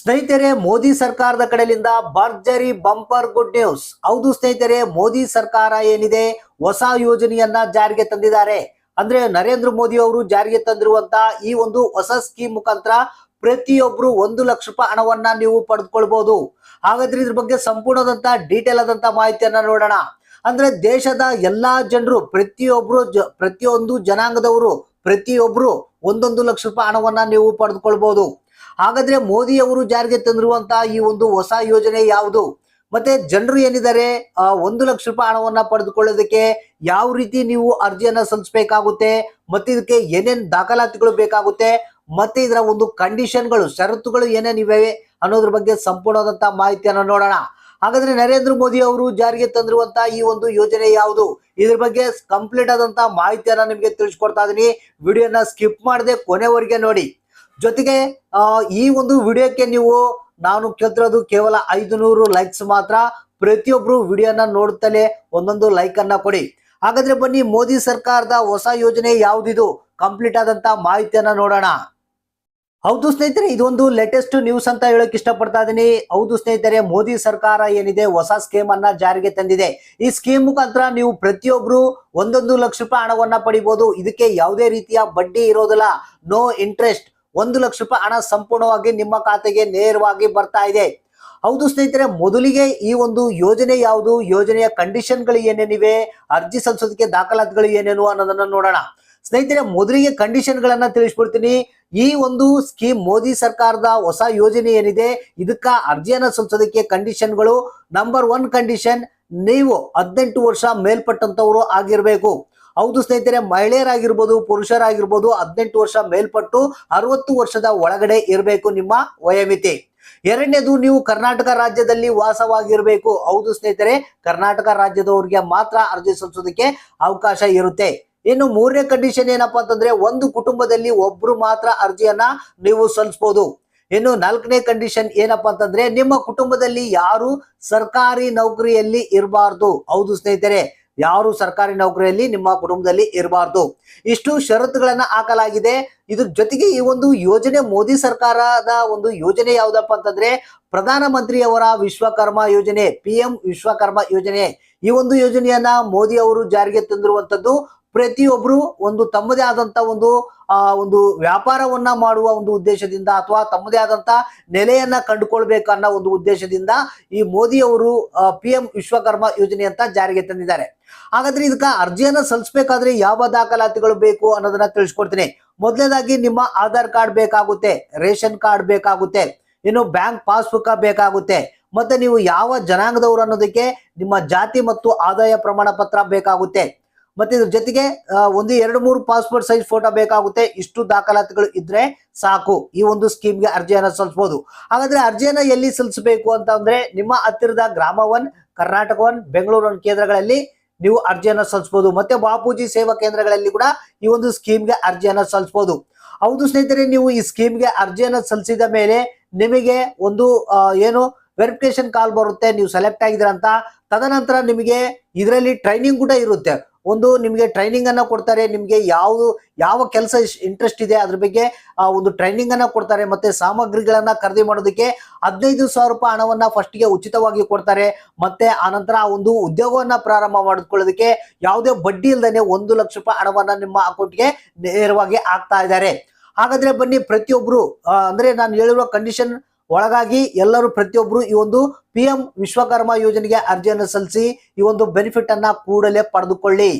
ಸ್ನೇಹಿತರೆ, ಮೋದಿ ಸರ್ಕಾರದ ಕಡೆಯಿಂದ ಭರ್ಜರಿ ಬಂಪರ್ ಗುಡ್ ನ್ಯೂಸ್. ಹೌದು ಸ್ನೇಹಿತರೆ, ಮೋದಿ ಸರ್ಕಾರ ಏನಿದೆ? ಹೊಸ ಯೋಜನೆಯನ್ನ ಜಾರಿಗೆ ತಂದಿದ್ದಾರೆ. ಅಂದ್ರೆ ನರೇಂದ್ರ ಮೋದಿ ಅವರು ಜಾರಿಗೆ ತಂದಿರುವಂತ ಈ ಒಂದು ಹೊಸ ಸ್ಕೀಮ್ ಮುಖಾಂತರ ಪ್ರತಿಯೊಬ್ರು ಒಂದು ಲಕ್ಷ ರೂಪಾಯಿ ಹಣವನ್ನ ನೀವು ಪಡೆದುಕೊಳ್ಬಹುದು ಹಾಗಾದ್ರೆ ಇದ್ರ ಬಗ್ಗೆ ಸಂಪೂರ್ಣದಂತ ಡೀಟೇಲ್ ಆದಂತ ಮಾಹಿತಿಯನ್ನ ನೋಡೋಣ. ಅಂದ್ರೆ ದೇಶದ ಎಲ್ಲಾ ಜನರು, ಪ್ರತಿಯೊಬ್ರು ಪ್ರತಿಯೊಂದು ಜನಾಂಗದವರು, ಪ್ರತಿಯೊಬ್ರು ಒಂದೊಂದು ಲಕ್ಷ ರೂಪಾಯಿ ಹಣವನ್ನ ನೀವು ಪಡೆದುಕೊಳ್ಬಹುದು ಹಾಗಾದ್ರೆ ಮೋದಿ ಅವರು ಜಾರಿಗೆ ತಂದಿರುವಂತಹ ಈ ಒಂದು ಹೊಸ ಯೋಜನೆ ಯಾವುದು? ಮತ್ತೆ ಜನರು ಏನಿದ್ದಾರೆ ಒಂದು ಲಕ್ಷ ರೂಪಾಯಿ ಹಣವನ್ನ ಪಡೆದುಕೊಳ್ಳೋದಕ್ಕೆ ಯಾವ ರೀತಿ ನೀವು ಅರ್ಜಿಯನ್ನ ಸಲ್ಲಿಸಬೇಕಾಗುತ್ತೆ? ಮತ್ತೆ ಇದಕ್ಕೆ ಏನೇನ್ ದಾಖಲಾತಿಗಳು ಬೇಕಾಗುತ್ತೆ? ಮತ್ತೆ ಇದರ ಒಂದು ಕಂಡೀಷನ್ಗಳು, ಷರತ್ತುಗಳು ಏನೇನಿವೆ ಅನ್ನೋದ್ರ ಬಗ್ಗೆ ಸಂಪೂರ್ಣವಾದಂತಹ ಮಾಹಿತಿಯನ್ನ ನೋಡೋಣ. ಹಾಗಾದ್ರೆ ನರೇಂದ್ರ ಮೋದಿ ಅವರು ಜಾರಿಗೆ ತಂದಿರುವಂತಹ ಈ ಒಂದು ಯೋಜನೆ ಯಾವುದು? ಇದ್ರ ಬಗ್ಗೆ ಕಂಪ್ಲೀಟ್ ಆದಂತ ಮಾಹಿತಿಯನ್ನ ನಿಮಗೆ ತಿಳಿಸ್ಕೊಡ್ತಾ ಇದೀನಿ. ವಿಡಿಯೋನ ಸ್ಕಿಪ್ ಮಾಡದೆ ಕೊನೆವರೆಗೆ ನೋಡಿ. ಜೊತೆಗೆ ಈ ಒಂದು ವಿಡಿಯೋಕ್ಕೆ ನೀವು ನಾನು ಕೇಳ್ತಿರೋದು ಕೇವಲ ಐದು ನೂರು ಲೈಕ್ಸ್ ಮಾತ್ರ. ಪ್ರತಿಯೊಬ್ರು ವಿಡಿಯೋನ ನೋಡುತ್ತಲೇ ಒಂದೊಂದು ಲೈಕ್ ಅನ್ನ ಕೊಡಿ. ಹಾಗಾದ್ರೆ ಬನ್ನಿ, ಮೋದಿ ಸರ್ಕಾರದ ಹೊಸ ಯೋಜನೆ ಯಾವ್ದಿದು? ಕಂಪ್ಲೀಟ್ ಆದಂತ ಮಾಹಿತಿಯನ್ನ ನೋಡೋಣ. ಹೌದು ಸ್ನೇಹಿತರೆ, ಇದೊಂದು ಲೇಟೆಸ್ಟ್ ನ್ಯೂಸ್ ಅಂತ ಹೇಳಕ್ ಇಷ್ಟಪಡ್ತಾ ಇದೀನಿ. ಹೌದು ಸ್ನೇಹಿತರೆ, ಮೋದಿ ಸರ್ಕಾರ ಏನಿದೆ? ಹೊಸ ಸ್ಕೀಮ್ ಅನ್ನ ಜಾರಿಗೆ ತಂದಿದೆ. ಈ ಸ್ಕೀಮ್ ಮುಖಾಂತರ ನೀವು ಪ್ರತಿಯೊಬ್ರು ಒಂದೊಂದು ಲಕ್ಷ ರೂಪಾಯಿ ಹಣವನ್ನ ಪಡಿಬಹುದು ಇದಕ್ಕೆ ಯಾವುದೇ ರೀತಿಯ ಬಡ್ಡಿ ಇರೋದಿಲ್ಲ. ನೋ ಇಂಟ್ರೆಸ್ಟ್ ಒಂದು ಲಕ್ಷ ರೂಪಾಯಿ ಹಣ ಸಂಪೂರ್ಣವಾಗಿ ನಿಮ್ಮ ಖಾತೆಗೆ ನೇರವಾಗಿ ಬರ್ತಾ ಇದೆ. ಹೌದು ಸ್ನೇಹಿತರೆ, ಮೊದಲಿಗೆ ಈ ಒಂದು ಯೋಜನೆ ಯಾವುದು? ಯೋಜನೆಯ ಕಂಡೀಷನ್ಗಳು ಏನೇನಿವೆ? ಅರ್ಜಿ ಸಲ್ಲಿಸೋದಕ್ಕೆ ದಾಖಲಾತಿಗಳು ಏನೇನು ಅನ್ನೋದನ್ನ ನೋಡೋಣ. ಸ್ನೇಹಿತರೆ, ಮೊದಲಿಗೆ ಕಂಡೀಷನ್ ಗಳನ್ನ ತಿಳಿಸ್ಬಿಡ್ತೀನಿ. ಈ ಒಂದು ಸ್ಕೀಮ್ ಮೋದಿ ಸರ್ಕಾರದ ಹೊಸ ಯೋಜನೆ ಏನಿದೆ? ಇದಕ್ಕ ಅರ್ಜಿಯನ್ನ ಸಲ್ಲಿಸೋದಕ್ಕೆ ಕಂಡೀಷನ್ಗಳು. ನಂಬರ್ ಒನ್ ಕಂಡೀಷನ್, ನೀವು ಹದಿನೆಂಟು ವರ್ಷ ಮೇಲ್ಪಟ್ಟಂತವರು ಆಗಿರ್ಬೇಕು. ಹೌದು ಸ್ನೇಹಿತರೆ, ಮಹಿಳೆಯರಾಗಿರ್ಬೋದು, ಪುರುಷರಾಗಿರ್ಬೋದು, ಹದಿನೆಂಟು ವರ್ಷ ಮೇಲ್ಪಟ್ಟು ಅರವತ್ತು ವರ್ಷದ ಒಳಗಡೆ ಇರಬೇಕು ನಿಮ್ಮ ವಯಮಿತಿ. ಎರಡನೇದು, ನೀವು ಕರ್ನಾಟಕ ರಾಜ್ಯದಲ್ಲಿ ವಾಸವಾಗಿರ್ಬೇಕು. ಹೌದು ಸ್ನೇಹಿತರೆ, ಕರ್ನಾಟಕ ರಾಜ್ಯದವರಿಗೆ ಮಾತ್ರ ಅರ್ಜಿ ಸಲ್ಲಿಸೋದಕ್ಕೆ ಅವಕಾಶ ಇರುತ್ತೆ. ಇನ್ನು ಮೂರನೇ ಕಂಡೀಷನ್ ಏನಪ್ಪಾ ಅಂತಂದ್ರೆ, ಒಂದು ಕುಟುಂಬದಲ್ಲಿ ಒಬ್ರು ಮಾತ್ರ ಅರ್ಜಿಯನ್ನ ನೀವು ಸಲ್ಲಿಸಬಹುದು ಇನ್ನು ನಾಲ್ಕನೇ ಕಂಡೀಷನ್ ಏನಪ್ಪಾ ಅಂತಂದ್ರೆ, ನಿಮ್ಮ ಕುಟುಂಬದಲ್ಲಿ ಯಾರು ಸರ್ಕಾರಿ ನೌಕರಿಯಲ್ಲಿ ಇರಬಾರ್ದು. ಹೌದು ಸ್ನೇಹಿತರೆ ಯಾರು ಸರ್ಕಾರಿ ನೌಕರಿಯಲ್ಲಿ ನಿಮ್ಮ ಕುಟುಂಬದಲ್ಲಿ ಇರಬಾರ್ದು. ಇಷ್ಟು ಷರತ್ತುಗಳನ್ನ ಹಾಕಲಾಗಿದೆ. ಇದ್ರ ಜೊತೆಗೆ ಈ ಒಂದು ಯೋಜನೆ ಮೋದಿ ಸರ್ಕಾರದ ಒಂದು ಯೋಜನೆ ಯಾವ್ದಪ್ಪ ಅಂತಂದ್ರೆ ಪ್ರಧಾನ ಮಂತ್ರಿಯವರ ವಿಶ್ವಕರ್ಮ ಯೋಜನೆ, ಪಿ ವಿಶ್ವಕರ್ಮ ಯೋಜನೆ. ಈ ಒಂದು ಯೋಜನೆಯನ್ನ ಮೋದಿ ಅವರು ಜಾರಿಗೆ ತಂದಿರುವಂತದ್ದು ಪ್ರತಿಯೊಬ್ರು ಒಂದು ತಮ್ಮದೇ ಆದಂತ ಒಂದು, ಆ, ಒಂದು ವ್ಯಾಪಾರವನ್ನ ಮಾಡುವ ಒಂದು ಉದ್ದೇಶದಿಂದ ಅಥವಾ ತಮ್ಮದೇ ಆದಂತ ನೆಲೆಯನ್ನ ಕಂಡುಕೊಳ್ಬೇಕು ಅನ್ನೋ ಒಂದು ಉದ್ದೇಶದಿಂದ ಈ ಮೋದಿ ಅವರು ಪಿ ಎಂ ವಿಶ್ವಕರ್ಮ ಯೋಜನೆ ಅಂತ ಜಾರಿಗೆ ತಂದಿದ್ದಾರೆ. ಹಾಗಾದ್ರೆ ಇದಕ್ಕ ಅರ್ಜಿಯನ್ನ ಸಲ್ಲಿಸಬೇಕಾದ್ರೆ ಯಾವ ದಾಖಲಾತಿಗಳು ಬೇಕು ಅನ್ನೋದನ್ನ ತಿಳಿಸ್ಕೊಡ್ತೀನಿ. ಮೊದಲನೇದಾಗಿ ನಿಮ್ಮ ಆಧಾರ್ ಕಾರ್ಡ್ ಬೇಕಾಗುತ್ತೆ, ರೇಷನ್ ಕಾರ್ಡ್ ಬೇಕಾಗುತ್ತೆ, ಇನ್ನು ಬ್ಯಾಂಕ್ ಪಾಸ್ಬುಕ್ ಬೇಕಾಗುತ್ತೆ, ಮತ್ತೆ ನೀವು ಯಾವ ಜನಾಂಗದವರು ಅನ್ನೋದಕ್ಕೆ ನಿಮ್ಮ ಜಾತಿ ಮತ್ತು ಆದಾಯ ಪ್ರಮಾಣ ಪತ್ರ ಬೇಕಾಗುತ್ತೆ ಮತ್ತೆ ಇದ್ರ ಜೊತೆಗೆ ಒಂದು ಎರಡು ಮೂರು ಪಾಸ್ಪೋರ್ಟ್ ಸೈಜ್ ಫೋಟೋ ಬೇಕಾಗುತ್ತೆ. ಇಷ್ಟು ದಾಖಲಾತಿಗಳು ಇದ್ರೆ ಸಾಕು. ಈ ಒಂದು ಸ್ಕೀಮ್ಗೆ ಅರ್ಜಿಯನ್ನು ಸಲ್ಲಿಸಬಹುದು ಹಾಗಾದ್ರೆ ಅರ್ಜಿಯನ್ನ ಎಲ್ಲಿ ಸಲ್ಲಿಸಬೇಕು ಅಂತ ಅಂದ್ರೆ ನಿಮ್ಮ ಹತ್ತಿರದ ಗ್ರಾಮ one, Karnataka one, Bengaluru one ಕೇಂದ್ರಗಳಲ್ಲಿ ನೀವು ಅರ್ಜಿಯನ್ನು ಸಲ್ಲಿಸಬಹುದು ಮತ್ತೆ ಬಾಪೂಜಿ ಸೇವಾ ಕೇಂದ್ರಗಳಲ್ಲಿ ಕೂಡ ಈ ಒಂದು ಸ್ಕೀಮ್ಗೆ ಅರ್ಜಿಯನ್ನು ಸಲ್ಲಿಸಬಹುದು ಹೌದು ಸ್ನೇಹಿತರೆ, ನೀವು ಈ ಸ್ಕೀಮ್ಗೆ ಅರ್ಜಿಯನ್ನು ಸಲ್ಲಿಸಿದ ಮೇಲೆ ನಿಮಗೆ ಒಂದು ಏನು ವೆರಿಫಿಕೇಶನ್ ಕಾಲ್ ಬರುತ್ತೆ. ನೀವು ಸೆಲೆಕ್ಟ್ ಆಗಿದ್ರಂತ ತದನಂತರ ನಿಮಗೆ ಇದರಲ್ಲಿ ಟ್ರೈನಿಂಗ್ ಕೂಡ ಇರುತ್ತೆ. ಒಂದು ನಿಮಗೆ ಟ್ರೈನಿಂಗ್ ಅನ್ನ ಕೊಡ್ತಾರೆ, ನಿಮಗೆ ಯಾವುದು, ಯಾವ ಕೆಲಸ ಇಂಟ್ರೆಸ್ಟ್ ಇದೆ ಅದ್ರ ಬಗ್ಗೆ ಒಂದು ಟ್ರೈನಿಂಗ್ ಅನ್ನ ಕೊಡ್ತಾರೆ ಮತ್ತೆ ಸಾಮಗ್ರಿಗಳನ್ನ ಖರೀದಿ ಮಾಡೋದಕ್ಕೆ ಹದಿನೈದು ಸಾವಿರ ರೂಪಾಯಿ ಹಣವನ್ನ ಫಸ್ಟ್ಗೆ ಉಚಿತವಾಗಿ ಕೊಡ್ತಾರೆ. ಮತ್ತೆ ಆನಂತರ ಆ ಒಂದು ಉದ್ಯೋಗವನ್ನ ಪ್ರಾರಂಭ ಮಾಡಿಕೊಳ್ಳೋದಕ್ಕೆ ಯಾವುದೇ ಬಡ್ಡಿ ಇಲ್ಲದೇ ಒಂದು ಲಕ್ಷ ರೂಪಾಯಿ ಹಣವನ್ನ ನಿಮ್ಮ ಅಕೌಂಟ್ಗೆ ನೇರವಾಗಿ ಹಾಕ್ತಾ ಇದ್ದಾರೆ. ಹಾಗಾದ್ರೆ ಬನ್ನಿ ಪ್ರತಿಯೊಬ್ರು ಅಂದ್ರೆ ನಾನು ಹೇಳಿರುವ ಕಂಡೀಷನ್ ಒಳಗಾಗಿ ಎಲ್ಲರೂ ಪ್ರತಿಯೊಬ್ರು ಈ ಒಂದು ಪಿ ಎಂ ವಿಶ್ವಕರ್ಮ ಯೋಜನೆಗೆ ಅರ್ಜಿಯನ್ನು ಸಲ್ಲಿಸಿ ಈ ಒಂದು ಬೆನಿಫಿಟ್ ಅನ್ನ ಕೂಡಲೇ ಪಡೆದುಕೊಳ್ಳಿ.